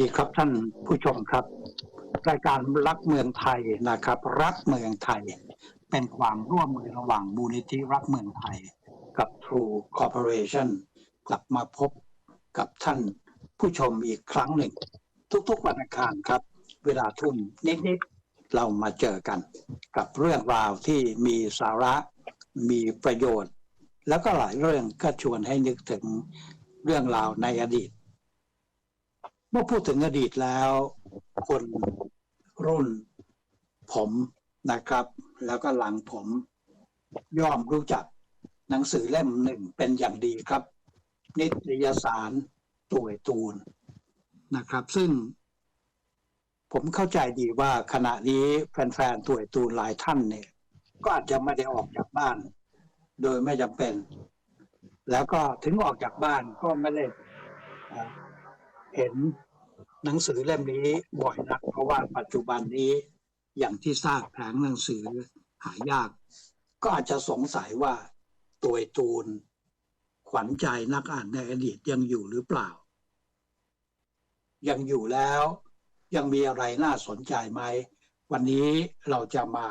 ดีครับท่านผู้ชมครับ รายการรักเมืองไทยนะครับ รักเมืองไทย เป็นความร่วมมือระหว่างมูลนิธิรักเมืองไทย กับ True Corporation กลับมาพบกับท่านผู้ชมอีกครั้งหนึ่ง ทุกๆวันอังคารครับ เวลาทุ่มนิดๆเรามาเจอกัน กับเรื่องราวที่มีสาระมีประโยชน์ แล้วก็หลายเรื่องก็ชวนให้นึกถึงเรื่องราวในอดีต เมื่อพูดถึงอดีตแล้ว คนรุ่นผมนะครับ แล้วก็หลังผมย่อมรู้จักหนังสือเล่มหนึ่งเป็นอย่างดีครับ นิตยสารตัวตูนนะครับ ซึ่ง ผมเข้าใจดีว่าขณะนี้แฟนๆตัวตูนหลายท่านเนี่ย ก็อาจจะไม่ได้ออกจากบ้าน โดยไม่จำเป็น แล้วก็ถึงออกจากบ้านก็ไม่ได้เอ่อเห็น หนังสือเล่มนี้บ่อยนักเพราะว่าปัจจุบันนี้อย่างที่ทราบแผงหนังสือหายาก ก็อาจจะสงสัยว่าตัวตูน ขวัญใจนักอ่านในอดีตยังอยู่หรือเปล่า ยังอยู่แล้ว ยังมีอะไรน่าสนใจไหม วันนี้เราจะมา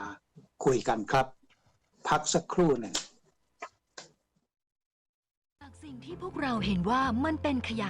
คุยกันครับ พักสักครู่หนึ่งจากสิ่งที่พวกเราเห็นว่ามันเป็นขยะ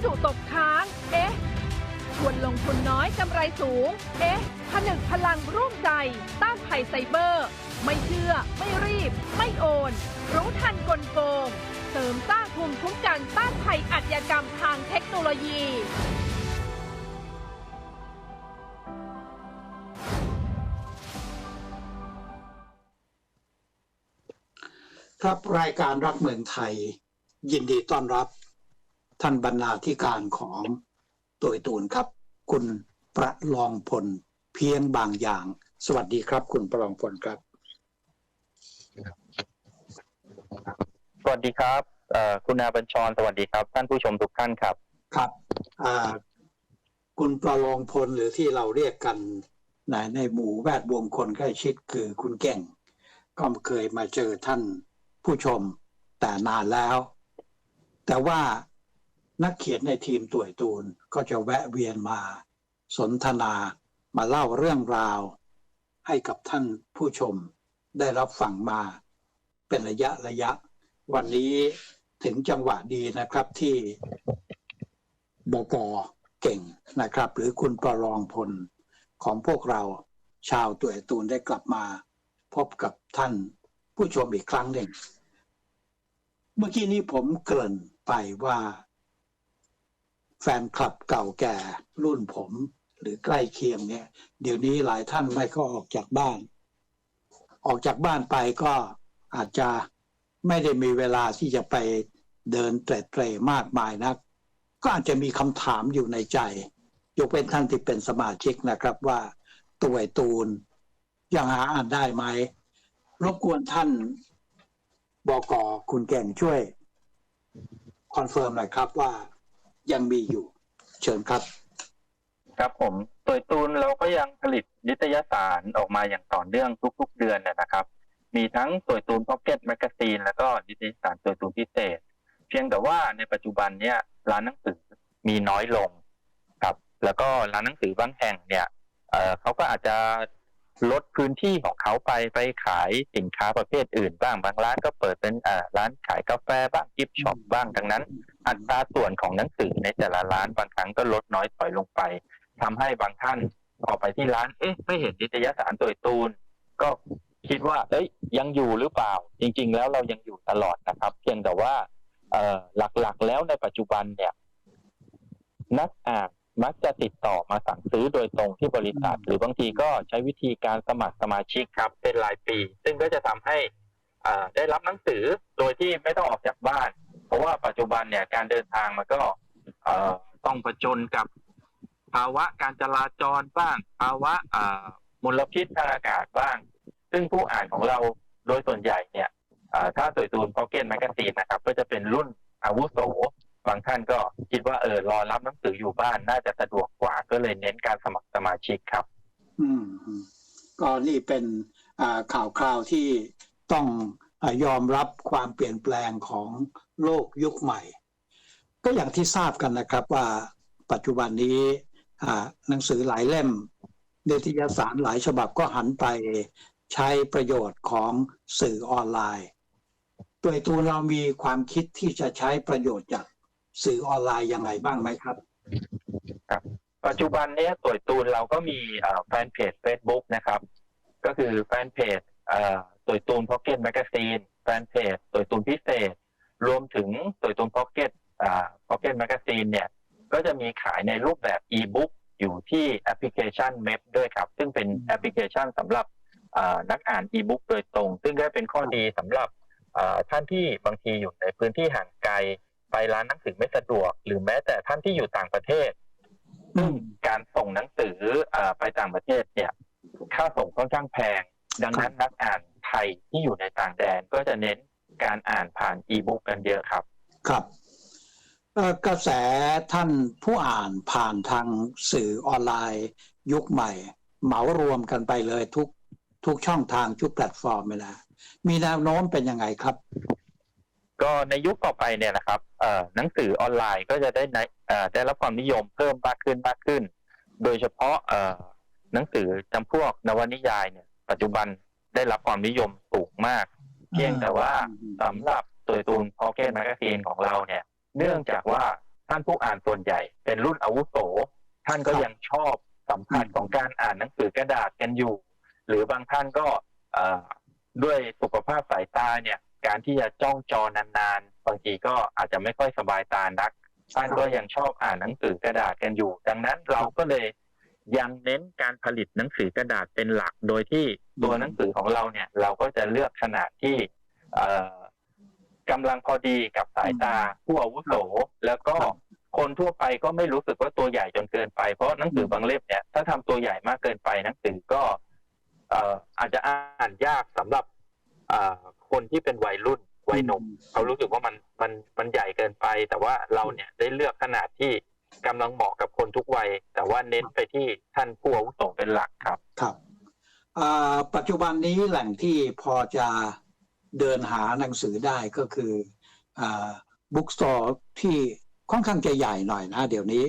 สดุตกค้าง เอ๊ะชวนลงทุนน้อยกำไรสูง เอ๊ะ ผนึกพลังร่วมใจ ต้านภัยไซเบอร์ ไม่เชื่อ ไม่รีบ ไม่โอน รู้ทันกลโกง เสริมสร้างภูมิคุ้มกันต้านภัยอาชญากรรมทางเทคโนโลยีครับรายการรักเมืองไทย ยินดีต้อนรับ ท่านบรรณาธิการของตัวตูนครับ คุณประลองพลเพียงบางอย่าง สวัสดีครับ คุณประลองพลครับ สวัสดีครับเอ่อคุณอาบัญชรสวัสดีครับ ท่านผู้ชมทุกท่านครับ ครับอ่าคุณประลองพลหรือที่เราเรียกกันในในหมู่แวดวงคนใกล้ชิดคือคุณเก่ง ก็เคยมาเจอท่านผู้ชมแต่นานแล้ว แต่ว่า นักเขียนในทีมตัวตูนก็จะแวะเวียนมา สนทนามาเล่าเรื่องราว ให้กับท่านผู้ชมได้รับฟังมา เป็นระยะระยะ วันนี้ถึงจังหวะดีนะครับที่บกเก่งนะครับ หรือคุณประลองพลของพวกเราชาวตัวตูนได้กลับมา พบกับท่านผู้ชมอีกครั้งหนึ่ง เมื่อกี้นี้ผมเกริ่นไปว่า แฟนคลับเก่าแก่รุ่นผม หรือใกล้เคียงเนี่ย เดี๋ยวนี้หลายท่านไม่ก็ออกจากบ้าน ออกจากบ้านไปก็อาจจะไม่ได้มีเวลาที่จะไปเดินเตร็ดเตร่มากมายนัก ก็อาจจะมีคำถามอยู่ในใจ ยกเป็นท่านที่เป็นสมาชิกนะครับว่าตัวไอตูนยังหาอ่านได้ไหมรบกวนท่านบอกอคุณแก่งช่วย คอนเฟิร์มหน่อยครับว่า ยังมีอยู่ เชิญครับ ครับผมตัวตูนเราก็ยังผลิตนิตยสารออกมาอย่างต่อเนื่องทุก ๆ เดือนนะนะครับ มีทั้งตัวตูนพ็อกเก็ตแมกกาซีนแล้วก็นิตยสารตัวตูนพิเศษ เพียงแต่ว่าในปัจจุบันเนี่ยร้านหนังสือมีน้อยลงครับ แล้วก็ร้านหนังสือบางแห่งเนี่ยเเขาก็อาจจะ ลดพื้นที่ของเขาไปไปขายสินค้าประเภทอื่นบ้างบางร้านก็เปิดเป็นร้านขายกาแฟบ้างกิฟช็อปบ้างดังนั้น อัตราส่วนของหนังสือในแต่ละร้านบางครั้งก็ลดน้อยถอยลงไปทำให้บางท่านพอไปที่ร้าน เอ๊ะ ไม่เห็นนิตยสารตัวตูน ก็คิดว่า เอ้ย ยังอยู่หรือเปล่า จริง ๆ แล้วเรายังอยู่ตลอดนะครับ เพียงแต่ว่าหลักๆแล้วในปัจจุบันเนี่ย นักอ่าน มักจะติดต่อมาสั่งซื้อโดยตรงที่บริษัท หรือบางทีก็ใช้วิธีการสมัครสมาชิกครับเป็นรายปี ซึ่งก็จะทำให้อ่าได้รับหนังสือโดยที่ไม่ต้องออกจากบ้าน เพราะว่าปัจจุจุบันเนี่ยการเดินทางมันก็เอ่อต้องประจนกับ ภาวะการจราจรบ้าง ภาวะอ่ามลพิษทางอากาศบ้าง ซึ่งผู้อ่านของเราโดยส่วนใหญ่เนี่ยอ่าถ้าสวยตูนพ็อกเก็ตแมกกาซีนนะครับ ก็จะเป็นรุ่นอาวุโส บางท่านก็คิดว่าเออรอรับหนังสืออยู่บ้านน่าจะสะดวกกว่าก็เลยเน้นการสมัครสมาชิกครับ อืมก็นี่เป็นข่าวคราวที่ต้องอยอมรับความเปลี่ยนแปลงของโลกยุคใหม่ ก็อย่างที่ทราบกันนะครับว่าปัจจุบันนี้หนังสือหลายเล่มนิตยสารหลายฉบับก็หันไปใช้ประโยชน์ของสื่อออนไลน์ ตัวตูนเรามีความคิดที่จะใช้ประโยชน์จาก สื่อออนไลน์ยังไงบ้างไหมครับปัจจุบันเนี้ยตัวตูนเราก็มีเอ่อแฟนเพจ Facebook นะครับ ก็คือแฟนเพจเอ่อตัวตูนพ็อกเก็ตแมกซีนแฟนเพจตัวตูนพิเศษ รวมถึงตัวตูนพ็อกเก็ตอ่าพ็อกเก็ตแมกซีนเนี่ย ก็จะมีขายในรูปแบบอีบุ๊กอยู่ที่แอปพลิเคชัน m ม p ด้วยครับ ซึ่งเป็นแอปพลิเคชันสำหรับอ่านักอ่านอีบุ๊กโดยตรง ซึ่งก็เป็นข้อดีสำหรับอ่าท่านที่บางทีอยู่ในพื้นที่ห่างไกล ไปร้านหนังสือไม่สะดวก หรือแม้แต่ท่านที่อยู่ต่างประเทศการส่งหนังสืออาไปต่างประเทศเนี่ย ค่าส่งค่อนข้างแพง ดังนั้นนักอ่านไทยที่อยู่ในต่างแดนก็จะเน้นการอ่านผ่านอีบุ๊กกันเยอะครับ ครับกระแสท่านผู้อ่านผ่านทางสื่อออนไลน์ยุคใหม่ เหมารวมกันไปเลยทุกทุกช่องทางทุกแพลตฟอร์มเลยนะมีแนวโน้มเป็นยังไงครับ ก็ในยุคต่อไปเนี่ยนะครับเอ่อหนังสือออนไลน์ก็จะได้ในเอ่อได้รับความนิยมเพิ่มมากขึ้นมากขึ้น โดยเฉพาะเอ่อหนังสือจำพวกนวนิยายเนี่ย ปัจจุบันได้รับความนิยมสูงมาก เพียงแต่ว่าสำหรับตัวตูนพอเกตแมกซีนของเราเนี่ย เนื่องจากว่าท่านผู้อ่านส่วนใหญ่ เป็นรุ่นอาวุโส ท่านก็ครับยังชอบสัมผัสของการอ่านหนังสือกระดาษกันอยู่ หรือบางท่านก็เอ่อด้วยสุขภาพสายตาเนี่ย การที่จะจ้องจอนานๆ บางทีก็อาจจะไม่ค่อยสบายตานักท่านก็ยังชอบอ่านหนังสือกระดาษกันอยู่ ดังนั้นเราก็เลยยังเน้นการผลิตหนังสือกระดาษเป็นหลัก โดยที่ตัวหนังสือของเราเนี่ย เราก็จะเลือกขนาดที่เอ่อกำลังพอดีกับสายตาผู้อาวุโสแล้วก็คนทั่วไปก็ไม่รู้สึกว่าตัวใหญ่จนเกินไปเพราะหนังสือบางเล่มเนี่ยถ้าทำตัวใหญ่มากเกินไปหนังสือก็ เอ่ออาจจะอ่านยากสำหรับ คนที่เป็นวัยรุ่นวัยหนุ่มเขารู้สึกว่ามันมันมันใหญ่เกินไป แต่ว่าเราเนี่ยได้เลือกขนาดที่กำลังเหมาะกับคนทุกวัย แต่ว่าเน้นไปที่ท่านผู้อาวุโสเป็นหลักครับครับอ่าปัจจุบันนี้แหล่งที่พอจะเดินหาหนังสือได้ก็คือบุ๊กส t อร์ที่ค่อนข้างจะใหญ่หน่อยนะ เดี๋ยวนี้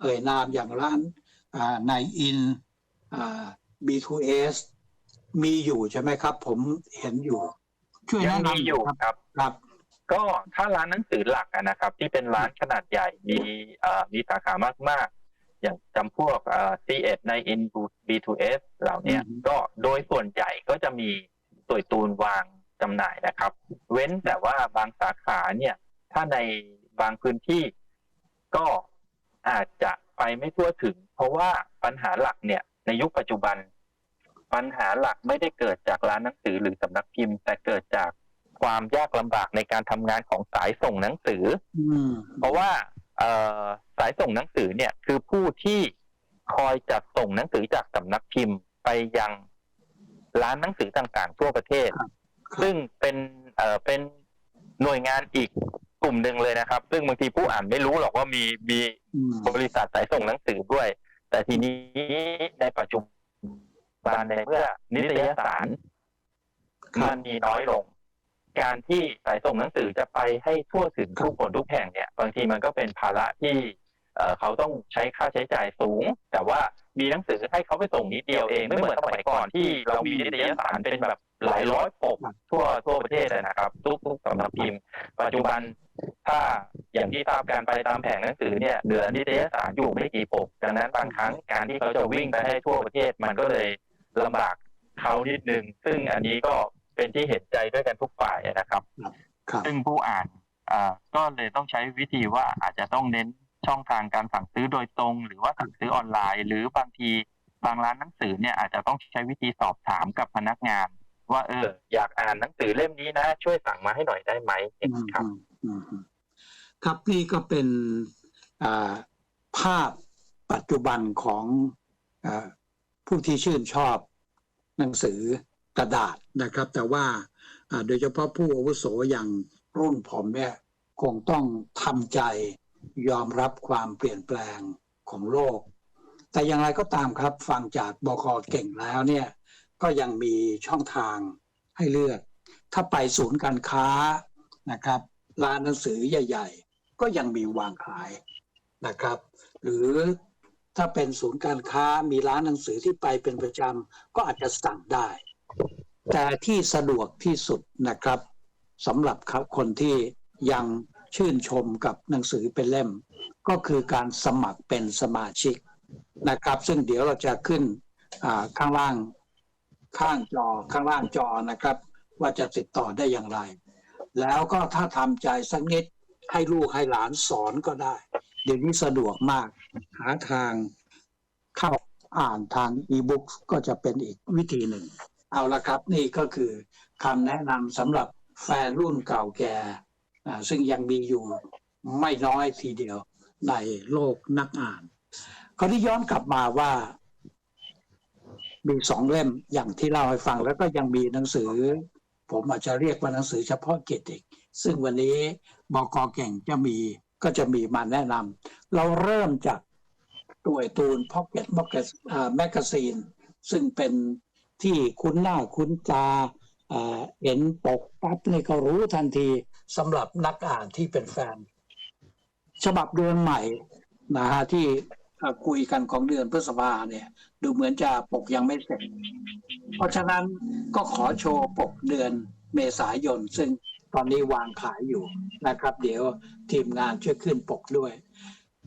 เอ่ยนามอย่างร้านนายอิน B2S มีอยู่ใช่ไหมครับ ผมเห็นอยู่ ช่วยยัแนะงมีนำอยู่ครับครับ ครับก็ถ้าร้านหนังสือหลักอะนะครับ ที่เป็นร้านขนาดใหญ่มีเอ่อมีสาขามากๆ อย่างจำพวกเอ่อ C1 ใน In B2S เหล่าเนี้ยอืมก็โดยส่วนใหญ่ก็จะมีตัวตูนวางจำหน่ายนะครับ เว้นแต่ว่าบางสาขาเนี่ย ถ้าในบางพื้นที่ก็อาจจะไปไม่ทั่วถึง เพราะว่าปัญหาหลักเนี่ยในยุคปัจจุบัน ปัญหาหลักไม่ได้เกิดจากร้านหนังสือหรือสำนักพิมพ์ แต่เกิดจากความยากลำบากในการทำงานของสายส่งหนังสืออืมเพราะว่าเอ่อสายส่งหนังสือเนี่ยคือผู้ที่คอยจัดส่งหนังสือจากสำนักพิมพ์ไปยังร้านหนังสือต่างๆ ทั่วประเทศครับซึ่งเป็นเอ่อเป็นหน่วยงานอีกกลุ่มหนึ่งเลยนะครับ ซึ่งบางทีผู้อ่านไม่รู้หรอกว่ามีมีอืมบริษัทสายส่งหนังสือด้วย แต่ทีนี้ในปัจจุ บันในเมื่อนิตยสารมันมีน้อยลง การที่สายส่งหนังสือจะไปให้ทั่วถึงทุกคนทุกแห่งเนี่ย บางทีมันก็เป็นภาระที่เอ่อเขาต้องใช้ค่าใช้จ่ายสูง แต่ว่ามีหนังสือให้เขาไปส่งนิดเดียวเองไม่เหมือนสมัยก่อนที่เรามีนิตยสารเป็นแบบหลายร้อยปกทั่วทั่วประเทศเลยนะครับ ทุกทุกสำนักพิมพ์ ปัจจุบันถ้าอย่างที่ทราบการไปตามแผงหนังสือเนี่ยเหลือนิตยสารอยู่ไม่กี่ปกดังนั้นบางครั้งการที่เขาจะวิ่งไปให้ทั่วประเทศมันก็เลย ลำบากเขานิดนึง ซึ่งอันนี้ก็เป็นที่เห็นใจด้วยกันทุกฝ่ายนะครับครับซึ่งผู้อ่านอ่าก็เลยต้องใช้วิธีว่าอาจจะต้องเน้นช่องทางการสั่งซื้อโดยตรง หรือว่าสั่งซื้อออนไลน์ หรือบางทีบางร้านหนังสือเนี่ยอาจจะต้องใช้วิธีสอบถามกับพนักงาน ว่าเออ อยากอ่านหนังสือเล่มนี้นะ ช่วยสั่งมาให้หน่อยได้ไหมอย่างนี้ครับอืมอืมอืมครับนี่ก็เป็นอ่าภาพปัจจุบันของอา ผู้ที่ชื่นชอบหนังสือกระดาษนะครับ แต่ว่าโดยเฉพาะผู้อาวุโสอย่างรุ่นผมเนี่ยคงต้องทำใจยอมรับความเปลี่ยนแปลงของโลก แต่อย่างไรก็ตามครับฟังจากบกเก่งแล้วเนี่ยก็ยังมีช่องทางให้เลือก ถ้าไปศูนย์การค้านะครับร้านหนังสือใหญ่ ๆ ก็ยังมีวางขายนะครับ หรือ ถ้าเป็นศูนย์การค้ามีร้านหนังสือที่ไปเป็นประจำก็อาจจะสั่งได้ แต่ที่สะดวกที่สุดนะครับสำหรับครับคนที่ยังชื่นชมกับหนังสือเป็นเล่ม ก็คือการสมัครเป็นสมาชิกนะครับ ซึ่งเดี๋ยวเราจะขึ้นข้างล่างข้างจอข้างล่างจอนะครับ ว่าจะติดต่อได้อย่างไร แล้วก็ถ้าทำใจสักนิดให้ลูกให้หลานสอนก็ได้ เดี๋ยวนี้สะดวกมาก หาทางเข้าอ่านทางอีบุ๊กก็จะเป็นอีกวิธีหนึ่ง เอาละครับนี่ก็คือคำแนะนำสำหรับแฟนรุ่นเก่าแก่ซึ่งยังมีอยู่ไม่น้อยทีเดียวในโลกนักอ่านคราวนี้ย้อนกลับมาว่า มีสองเล่มอย่างที่เล่าให้ฟัง แล้วก็ยังมีหนังสือ ผมอาจจะเรียกว่าหนังสือเฉพาะกิจอีก ซึ่งวันนี้บกเก่งจะมี ก็จะมีมาแนะนำเราเริ่มจากตัวไอตูนพ็อกเก็ตแมกกาซีนซึ่งเป็นที่คุ้นหน้าคุ้นตาเห็นปกปั๊บนี่ก็รู้ทันทีสำหรับนักอ่านที่เป็นแฟน ฉบับเดือนใหม่นะฮะที่คุยกันของเดือนพฤษภาเนี่ย ดูเหมือนจะปกยังไม่เสร็จ เพราะฉะนั้นก็ขอโชว์ปกเดือนเมษายน ซึ่ง ตอนนี้วางขายอยู่นะครับ เดี๋ยวทีมงานช่วยขึ้นปกด้วย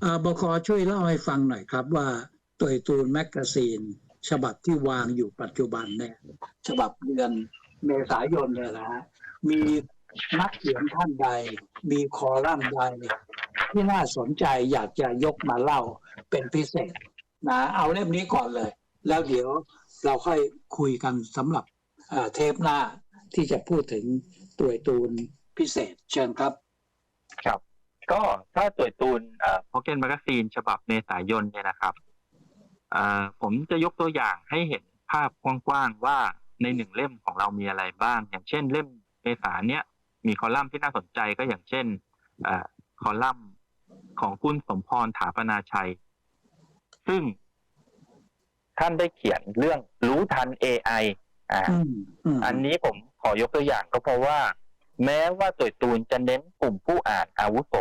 เอ่อบคช่วยเล่าให้ฟังหน่อยครับว่าตัวตูนแมกกาซีน ฉบับที่วางอยู่ปัจจุบันเนี่ยฉบับเดือนเมษายนเนี่ยนะฮะมีนักเขียนท่านใด มีคอลัมน์ใดที่น่าสนใจอยากจะยกมาเล่าเป็นพิเศษนะเอาเล่มนี้ก่อนเลย แล้วเดี๋ยวเราค่อยคุยกันสำหรับเอ่อเทปหน้าที่จะพูดถึง ตัวตูนพิเศษเชิญครับ ครับ ก็ถ้าตัวตูนพ็อกเก็ตแมกซีนฉบับเมษายนเนี่ยนะครับเอ่อผมจะยกตัวอย่างให้เห็นภาพกว้างๆว่าในหนึ่งเล่มของเรามีอะไรบ้าง อย่างเช่นเล่มเมษาเนี้ยมีคอลัมน์ที่น่าสนใจก็อย่างเช่นเอ่อคอลัมน์ของคุณสมพรถาปนาชัย ซึ่งท่านได้เขียนเรื่องรู้ทัน AI อ่าอืมอืมอันนี้ผมข อยกตัวอย่างก็เพราะว่า แม้ว่าตัวตูนจะเน้นกลุ่มผู้อ่านอาวุโส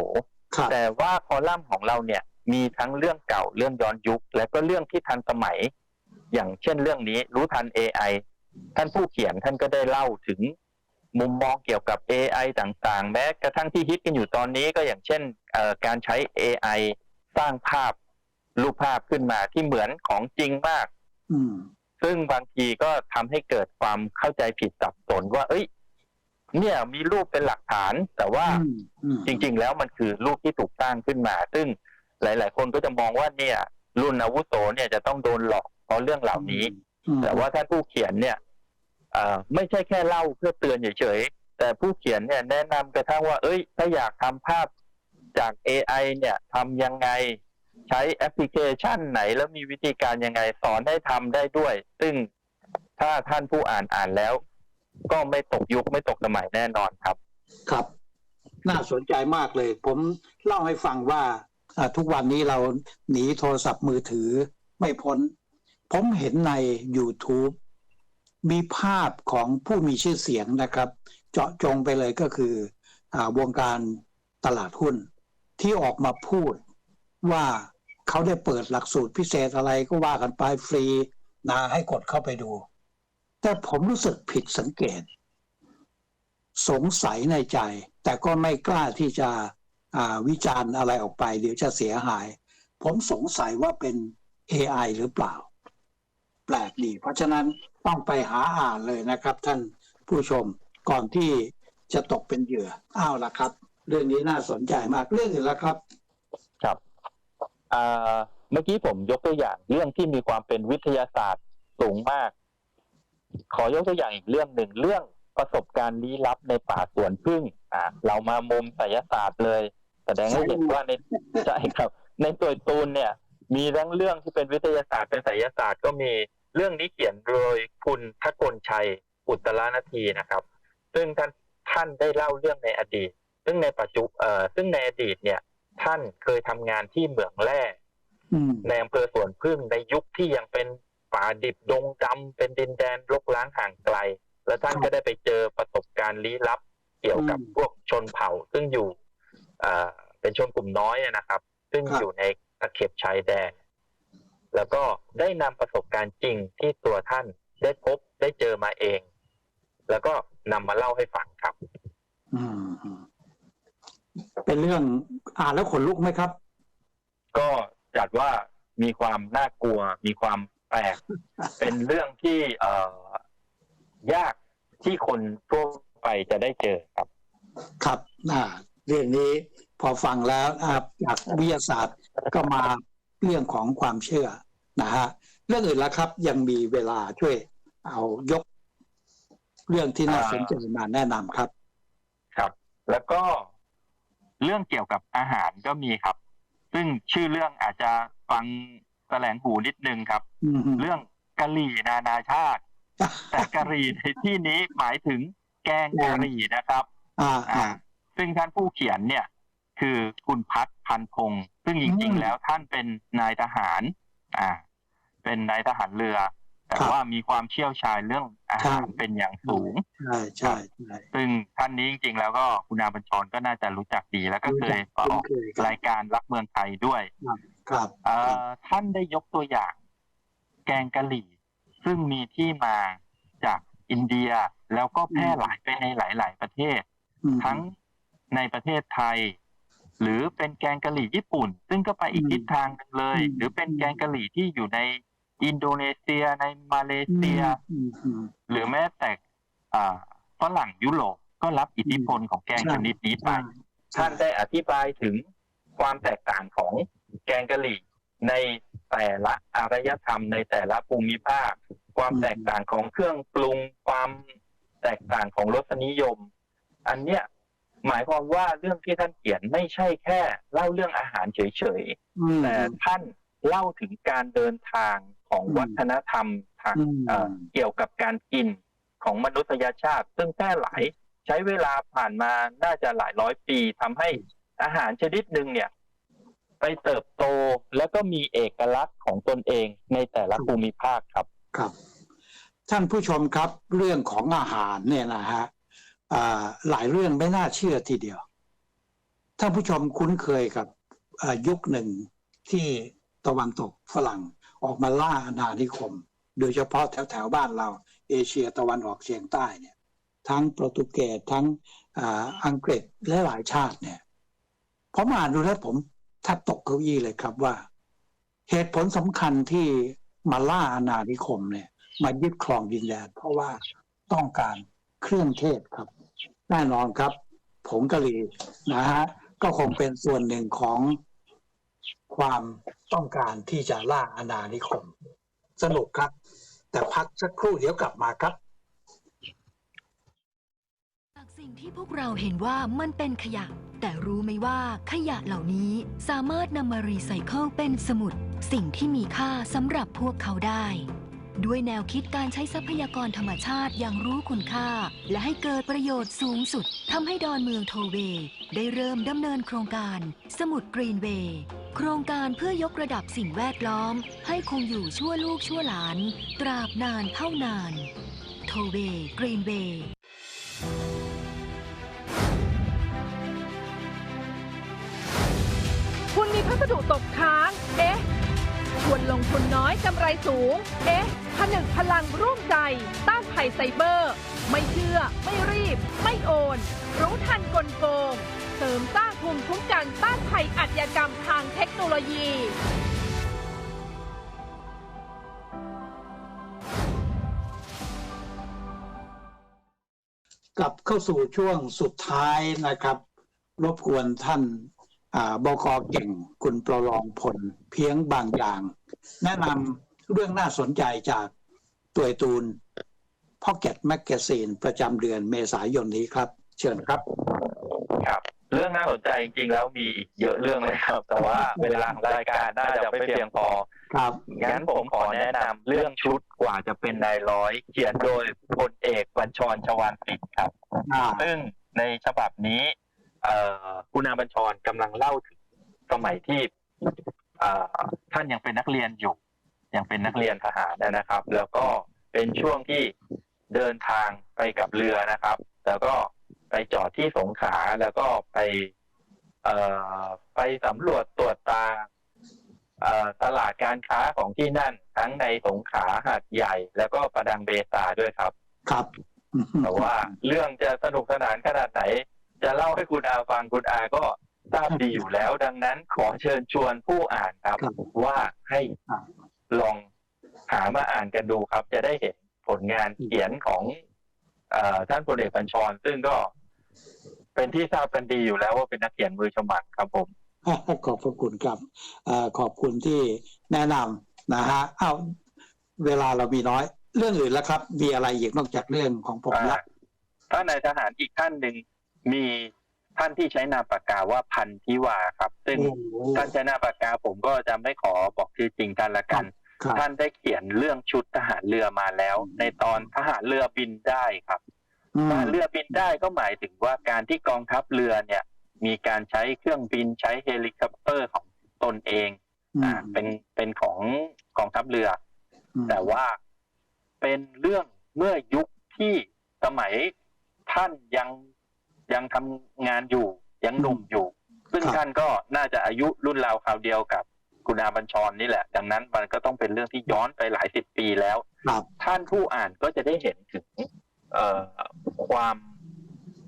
ครับแต่ว่าคอลัมน์ของเราเนี่ยมีทั้งเรื่องเก่าเรื่องย้อนยุค และก็เรื่องที่ทันสมัย อย่างเช่นเรื่องนี้รู้ทัน AI ท่านผู้เขียนท่านก็ได้เล่าถึงมุมมองเกี่ยวกับ AI ต่างๆ แม้กระทั่งที่ฮิตกันอยู่ตอนนี้ก็อย่างเช่นเอ่อการใช้ AI สร้างภาพรูปภาพขึ้นมาที่เหมือนของจริงมากอืม ซึ่งบางทีก็ทำให้เกิดความเข้าใจผิดสับสนว่า เอ้ย เนี่ยมีรูปเป็นหลักฐาน แต่ว่าอืมอืมจริง ๆ แล้วมันคือรูปที่ถูกสร้างขึ้นมา ซึ่งหลาย ๆ คนก็จะมองว่าเนี่ย รุ่นอาวุโสเนี่ยจะต้องโดนหลอกเพราะเรื่องเหล่านี้อืมแต่ว่าถ้าผู้เขียนเนี่ยเอ่อไม่ใช่แค่เล่าเพื่อเตือนเฉยๆแต่ผู้เขียนเนี่ยแนะนำกระทั่งว่า เอ้ย ถ้าอยากทำภาพจาก AI เนี่ยทำยังไง ใช้แอปพลิเคชันไหน แล้วมีวิธีการยังไงสอนให้ทำได้ด้วย ซึ่งถ้าท่านผู้อ่านอ่านแล้ว ก็ไม่ตกยุคไม่ตกสมัยแน่นอนครับ ครับ น่าสนใจมากเลย ผมเล่าให้ฟังว่าทุกวันนี้เราหนีโทรศัพท์มือถือไม่พ้น ผมเห็นใน YouTube มีภาพของผู้มีชื่อเสียงนะครับ เจาะจงไปเลยก็คืออวงการตลาดหุ้นที่ออกมาพูด ว่าเขาได้เปิดหลักสูตรพิเศษอะไรก็ว่ากันไปฟรีนะให้กดเข้าไปดู แต่ผมรู้สึกผิดสังเกต สงสัยในใจ แต่ก็ไม่กล้าที่จะวิจารณ์อะไรออกไป เดี๋ยวจะเสียหาย ผมสงสัยว่าเป็น AI หรือเปล่า แปลกดี เพราะฉะนั้นต้องไปหาอ่านเลยนะครับ ท่านผู้ชมก่อนที่จะตกเป็นเหยื่ออ้าวละครับ เรื่องนี้น่าสนใจมากเรื่องอื่นล้วครับครับ เมื่อกี้ผมยกตัวอย่างเรื่องที่มีความเป็นวิทยาศาสตร์สูงมาก ขอยกตัวอย่างอีกเรื่องหนึ่งเรื่องประสบการณ์ลี้ลับในป่าสวนพึ่ง อ่า เรามามุมไสยศาสตร์เลย แสดงให้เห็นว่าในใช่ครับ ในตัวตูนเนี่ย มีทั้งเรื่องที่เป็นวิทยาศาสตร์เป็นไสยศาสตร์ก็มีเรื่องนี้เขียนโดยคุณทกลชัย อุตตรนาทีนะครับ ซึ่งท่านท่านได้เล่าเรื่องในอดีต ซึ่งในปัจจุเอ่อซึ่งในอดีตเนี่ย ท่านเคยทำงานที่เหมืองแร่อืมในอำเภอสวนพึ่งในยุคที่ยังเป็นป่าดิบดงดำเป็นดินแดนรกร้างห่างไกล และท่านก็ได้ไปเจอประสบการณ์ลี้ลับ เกี่ยวกับพวกชนเผ่า ซึ่งอยู่เอ่อเป็นชนกลุ่มน้อยนะครับ ซึ่งอยู่ในตะเข็บชายแดน แล้วก็ได้นำประสบการณ์จริงที่ตัวท่านได้พบได้เจอมาเอง แล้วก็นำมาเล่าให้ฟังครับ อืมอืม เป็นเรื่องอ่านแล้วขนลุกไหมครับ ก็จัดว่ามีความน่ากลัว มีความแปลก เป็นเรื่องที่เอ่อยากที่คนทั่วไปจะได้เจอครับ ครับอ่าเรื่องนี้พอฟังแล้วอ่าจากวิทยาศาสตร์ก็มาเรื่องของความเชื่อนะฮะเรื่องอื่นละครับ ยังมีเวลาช่วย เอายก เรื่องที่น่าสนใจมาแนะนำครับ ครับ แล้วก็ เรื่องเกี่ยวกับอาหารก็มีครับ ซึ่งชื่อเรื่องอาจจะฟังแสลงหูนิดนึงครับอืมเรื่องกะหรี่นานาชาติ แต่กะหรี่ในที่นี้หมายถึงแกงกะหรี่นะครับอ่าอ่าอ่าซึ่งท่านผู้เขียนเนี่ย คือคุณพัฒน์พันพงศ์ซึ่งจริงอืมๆแล้วท่านเป็นนายทหาร อ่า เป็นนายทหารเรือ แต่ครับว่ามีความเชี่ยวชาญเรื่องอาหารใช่เป็นอย่างสูง ใช่ใช่ใช่ซึ่งท่านนี้จริงๆแล้วก็คุณอาบัญชรก็น่าจะรู้จักดีแล้วก็เคยมาออกเคยครับรายการรักเมืองไทยด้วย ครับเอ่อท่านได้ยกตัวอย่าง แกงกะหรี่ ซึ่งมีที่มาจากอินเดียแล้วก็แพร่หลายไปในหลาย ๆ ประเทศอืมทั้งในประเทศไทย หรือเป็นแกงกะหรี่ญี่ปุ่น ซึ่งก็ไปอีกอืมทิศทางหนึงเลยอืมหรือเป็นแกงกะหรี่ที่อยู่ใน อินโดนีเซียในมาเลเซียอืมอืมหรือแม้แต่อ่าฝรั่งยุโรปก็รับอิทธิพลของแกงใช่ชนิดนี้ไปใช่ท่านได้อธิบายถึงความแตกต่างของแกงกะหรี่ในแต่ละอารยธรรมในแต่ละภูมิภาค ความแตกต่างของเครื่องปรุงความแตกต่างของรสนิยม อันเนี้ยหมายความว่าเรื่องที่ท่านเขียนไม่ใช่แค่ เล่าเรื่องอาหารเฉยอืมๆแต่ท่านเล่าถึงการเดินทาง ของอืมวัฒนธรรมทางอืมเอ่อเกี่ยวกับการกินของมนุษยชาติ ซึ่งแพร่หลายใช้เวลาผ่านมาน่าจะหลายร้อยปีทำให้อาหารชนิดหนึ่งเนี่ย ไปเติบโตแล้วก็มีเอกลักษณ์ของตนเองในแต่ละภูมิภาคครับครับ ท่านผู้ชมครับเรื่องของอาหารเนี่ยนะฮะอ่าหลายเรื่องไม่น่าเชื่อทีเดียวท่านผู้ชมคุ้นเคยกับอ่ายุคหนึ่งที่ตะวันตกฝรั่ง ออกมาล่าอาณานิคม โดยเฉพาะแถวแถวบ้านเรา เอเชียตะวันออกเฉียงใต้เนี่ยทั้งโปรตุเกสทั้งอ,อังกฤษและหลายชาติเนี่ยผมอ่านดูแล้วผมแทบตกเก้าอี้เลยครับว่า เหตุผลสำคัญที่มาล่าอาณานิคมเนี่ยมายึดครองดินแดนเพราะว่าต้องการเครื่องเทศครับ แน่นอนครับ ผงกะหรี่นะฮะก็คงเป็นส่วนหนึ่งของ ความต้องการที่จะล่าอาณานิคม สนุกครับ แต่พักสักครู่เดี๋ยวกลับมาครับจากสิ่งที่พวกเราเห็นว่ามันเป็นขยะ แต่รู้ไหมว่าขยะเหล่านี้สามารถนำมารีไซเคิลเป็นสมุด สิ่งที่มีค่าสำหรับพวกเขาได้ ด้วยแนวคิดการใช้ทรัพยากรธรรมชาติอย่างรู้คุณค่า และให้เกิดประโยชน์สูงสุดทำให้ดอนเมืองโทเวได้เริ่มดำเนินโครงการ สมุดกรีนเวย์โครงการเพื่อยกระดับสิ่งแวดล้อม ให้คงอยู่ชั่วลูกชั่วหลาน ตราบนานเท่านาน โทเวกรีนเวย์คุณมีพัสดุตกค้าง เอ๊ะ ชวนลงทุนน้อยกำไรสูง เอ๊ะ ผนึกพลังร่วมใจ ต้านภัยไซเบอร์ ไม่เชื่อ ไม่รีบ ไม่โอน รู้ทันกลโกง เสริมสร้างภูมิคุ้มกันต้านภัยอาชญากรรมทางเทคโนโลยีกลับเข้าสู่ช่วงสุดท้ายนะครับ รบกวนท่าน บกเก่งคุณประลองพลเพียงบางอย่าง แนะนำเรื่องน่าสนใจจากตัวตูนพ็อกเก็ตแมกกาซีนประจำเดือนเมษายนนี้ครับ เชิญครับครับ เรื่องน่าสนใจจริงๆแล้วมีอีกเยอะเรื่องเลยครับ แต่ว่าเวลาของรายการน่าจะไม่เพียงพอครับงั้นผมขอแนะนำเรื่องชุดกว่าจะเป็นนายร้อย เขียนโดยพลเอกบัญชรชวานปิดครับอ่าซึ่งในฉบับนี้เอ่อ คุณอาบัญชรกำลังเล่าถึงสมัยที่เอ่อท่านยังเป็นนักเรียนอยู่ ยังเป็นนักเรียนทหารนะครับ แล้วก็เป็นช่วงที่เดินทางไปกับเรือนะครับ แล้วก็ไปจอดที่สงขลาแล้วก็ไปเอ่อไปสำรวจตรวจตาเอ่อตลาดการค้าของที่นั่น ทั้งในสงขลาหาดใหญ่ แล้วก็ประดังเบซาด้วยครับ ครับอืมแต่ว่าเรื่องจะสนุกสนานขนาดไหน จะเล่าให้คุณอาฟังคุณอาก็ทราบดีอยู่แล้ว ดังนั้นขอเชิญชวนผู้อ่านครับครับว่าให้ครับลองหามาอ่านกันดูครับ จะได้เห็นผลงานเขียนของเออท่านพลเอกบัญชร ซึ่งก็เป็นที่ทราบกันดีอยู่แล้วว่าเป็นนักเขียนมือฉมังครับผมขอบพระคุณครับเอ่อขอบคุณที่แนะนำนะฮะเอาเวลาเรามีน้อย เรื่องอื่นแล้วครับ มีอะไรอีกนอกจากเรื่องของผมละท่านนายทหารอีกท่านหนึ่ง มีท่านที่ใช้นามปากกาว่าพันธิวาครับ ซึ่งโอ้โหท่านใช้นามปากกาผมก็จะไม่ขอบอกชื่อจริงกันละกันครับท่านได้เขียนเรื่องชุดทหารเรือมาแล้ว ในตอนทหารเรือบินได้ครับอืทมหารเรือบินได้ก็หมายถึงว่าการที่กองทัพเรือเนี่ย มีการใช้เครื่องบินใช้เฮลิคอปเตอร์ของตนเองอือ่ามเป็นเป็นของกองทัพเรืออืมแต่ว่าเป็นเรื่องเมื่อยุคที่สมัยท่านยัง ยังทำงานอยู่ยังหนุ่มอยู่ ซึ่งครับ ท่านก็น่าจะอายุรุ่นราวคราวเดียวกับคุณอาบัญชรนี่แหละ ดังนั้นมันก็ต้องเป็นเรื่องที่ย้อนไปหลายสิบปีแล้ว ครับ ท่านผู้อ่านก็จะได้เห็นถึงเอ่อความ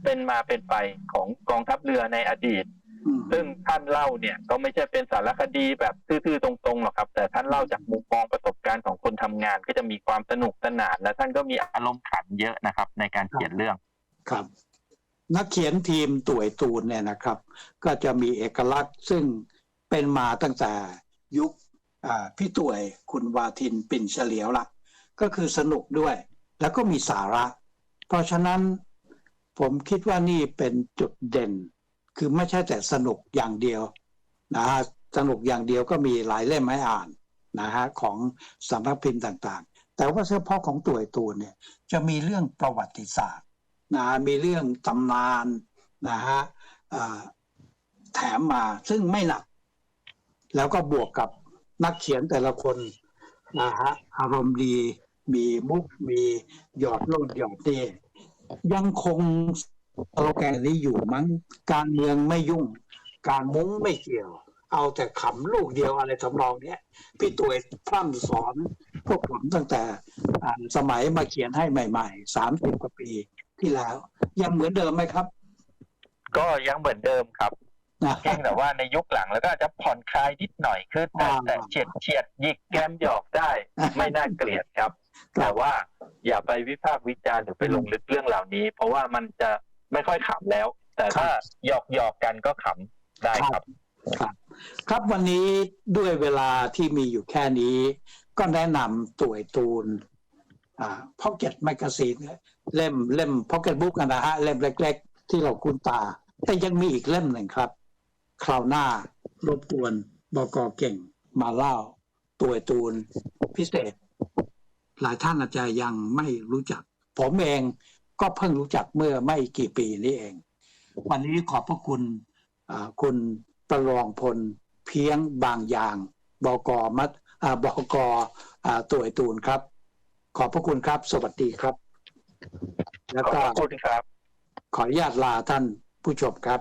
เป็นมาเป็นไปของกองทัพเรือในอดีต อืมซึ่งท่านเล่าเนี่ยก็ไม่ใช่เป็นสารคดีแบบซื่อๆตรงๆหรอกครับ แต่ท่านเล่าจากมุมมองประสบการณ์ของคนทำงาน ก็จะมีความสนุกสนาน และท่านก็มีอารมณ์ขันเยอะนะครับ ในการเขียนเรื่อง ครับ นักเขียนทีมต่วยตูนเนี่ยนะครับ ก็จะมีเอกลักษณ์ซึ่งเป็นมาตั้งแต่ยุคพี่ต่วยคุณวาทินปิ่นเฉลียวละก็คือสนุกด้วย แล้วก็มีสาระ เพราะฉะนั้นผมคิดว่านี่เป็นจุดเด่น คือไม่ใช่แต่สนุกอย่างเดียวนะฮะสนุกอย่างเดียวก็มีหลายเล่มให้อ่านนะฮะของสำนักพิมพ์ต่างๆ แต่ว่าเฉพาะของต่วยตูนเนี่ยจะมีเรื่องประวัติศาสตร์ นะมีเรื่องตำนานนะฮะแถมมาซึ่งไม่หนัก แล้วก็บวกกับนักเขียนแต่ละคนนะฮะอารมณ์ดีมีมุกมีหยอดโลดหยอดเตยังคงสโลแกนนี้อยู่มั้งการเมืองไม่ยุ่ง การมุ้งไม่เกี่ยว เอาแต่ขำลูกเดียวอะไรทำนองเนี้ยพี่ตัวยพร่ำสอนพวกผมตั้งแต่สมัยมาเขียนให้ใหม่ๆสามสิบกว่าปี ที่แล้ว ยังเหมือนเดิมไหมครับ ก็ยังเหมือนเดิมครับนะเพียงแต่ว่าในยุคหลังแล้วก็อาจจะผ่อนคลายนิดหน่อยคือแต่อ่าแต่เฉียดเฉียดหยิกแกมหยอกได้ ไม่น่าเกลียดครับ แต่ว่าอย่าไปวิพากษ์วิจารณ์หรือไปลงลึกเรื่องเหล่านี้ เพราะว่ามันจะไม่ค่อยขำแล้ว แต่ถ้าหยอกหยอกกันก็ขำได้ครับ ครับ ครับวันนี้ด้วยเวลาที่มีอยู่แค่นี้ ก็แนะนำตัวไอตูนอ่าพ็อกเก็ตแมกกาซีน เล่มเล่มพ็อกเก็ตบุ๊กนะฮะเล่มเล็ก ๆ ที่เราคุ้นตา แต่ยังมีอีกเล่มหนึ่งครับ คราวหน้ารบกวนบอกอเก่งมาเล่าตัวตูนพิเศษ หลายท่านอาจจะยังไม่รู้จัก ผมเองก็เพิ่งรู้จักเมื่อไม่กี่ปีนี้เอง วันนี้ขอบพระคุณคุณประลองพลเพียงบางอย่างบกมัดอ่าบกอ่าตัวตูนครับ ขอบพระคุณครับ สวัสดีครับ แล้วขอบก็คุณครับ ขออนุญาตลาท่านผู้ชมครับ